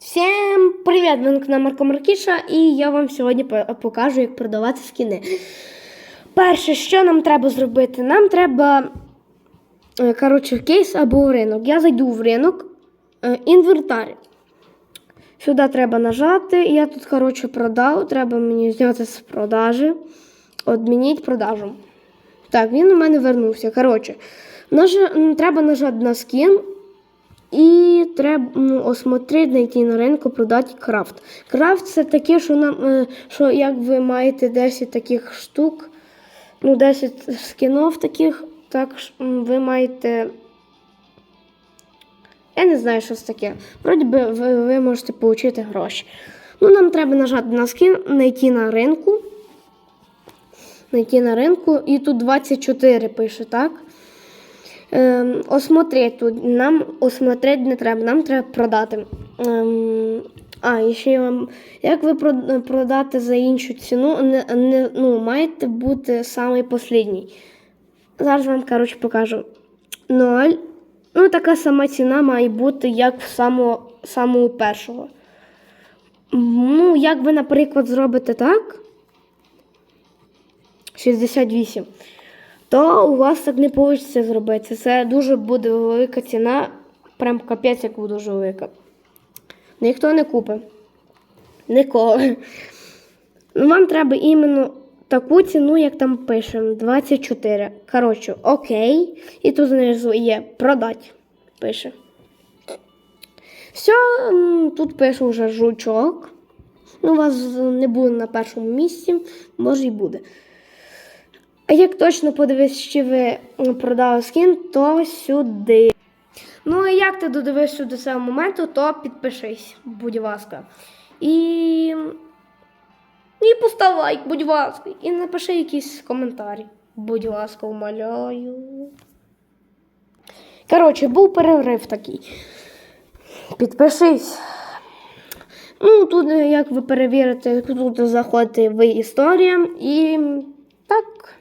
Всім привіт! Ви на Марко Маркіша, і я вам сьогодні покажу, як продавати скіни. Перше, що нам треба зробити? Нам треба е, коротше, кейс або ринок. Я зайду в ринок, е, інвентар. Сюди треба нажати. Я тут, коротше, продав. Треба мені зняти з продажі. Одмініть продажу. Так, він у мене вернувся. Коротше, м, треба нажати на скін. І треба ну, осмотреть, знайти на ринку, продати крафт. Крафт це таке, що нам, е, що як ви маєте 10 таких штук, ну 10 скінов таких, так ви маєте. Я не знаю, що це таке. Вроді би ви, ви можете отримати гроші. Ну, нам треба нажати на скін, знайти на ринку. Знайти на ринку, і тут 24 пише, так? Ем, осмотреть тут. Нам осмотреть не треба, нам треба продати. Ем, а, і ще я вам. Як ви прод- продати за іншу ціну, не, не, ну, маєте бути самий послідній. Зараз вам, коротше, покажу. Ноль. Ну, така сама ціна має бути, як в самого, самого першого. Ну, як ви, наприклад, зробите так. 68 то у вас так не вийде зробити. Це дуже буде велика ціна, прям капець, як буде дуже велика. Ніхто не купить. Ніколи. Вам треба іменно таку ціну, як там пишемо, 24. Коротше, окей. І тут знизу є продать. Пише. Все, тут пише вже жучок. Ну, у вас не буде на першому місці, може і буде. А як точно подивись, чи ви продали скін, то сюди. Ну, і як ти додивишся до цього моменту, то підпишись, будь ласка. І. І постав лайк, будь ласка. І напиши якийсь коментар. Будь ласка, умоляю. Коротше, був перерив такий. Підпишись. Ну, тут, е, як ви перевірите, тут заходите в історія і так.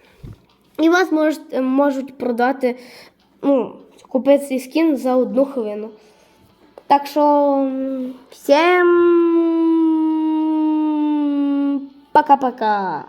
І вас можуть, можуть продати, ну, купити цей скін за одну хвилину. Так що всім пока-пока.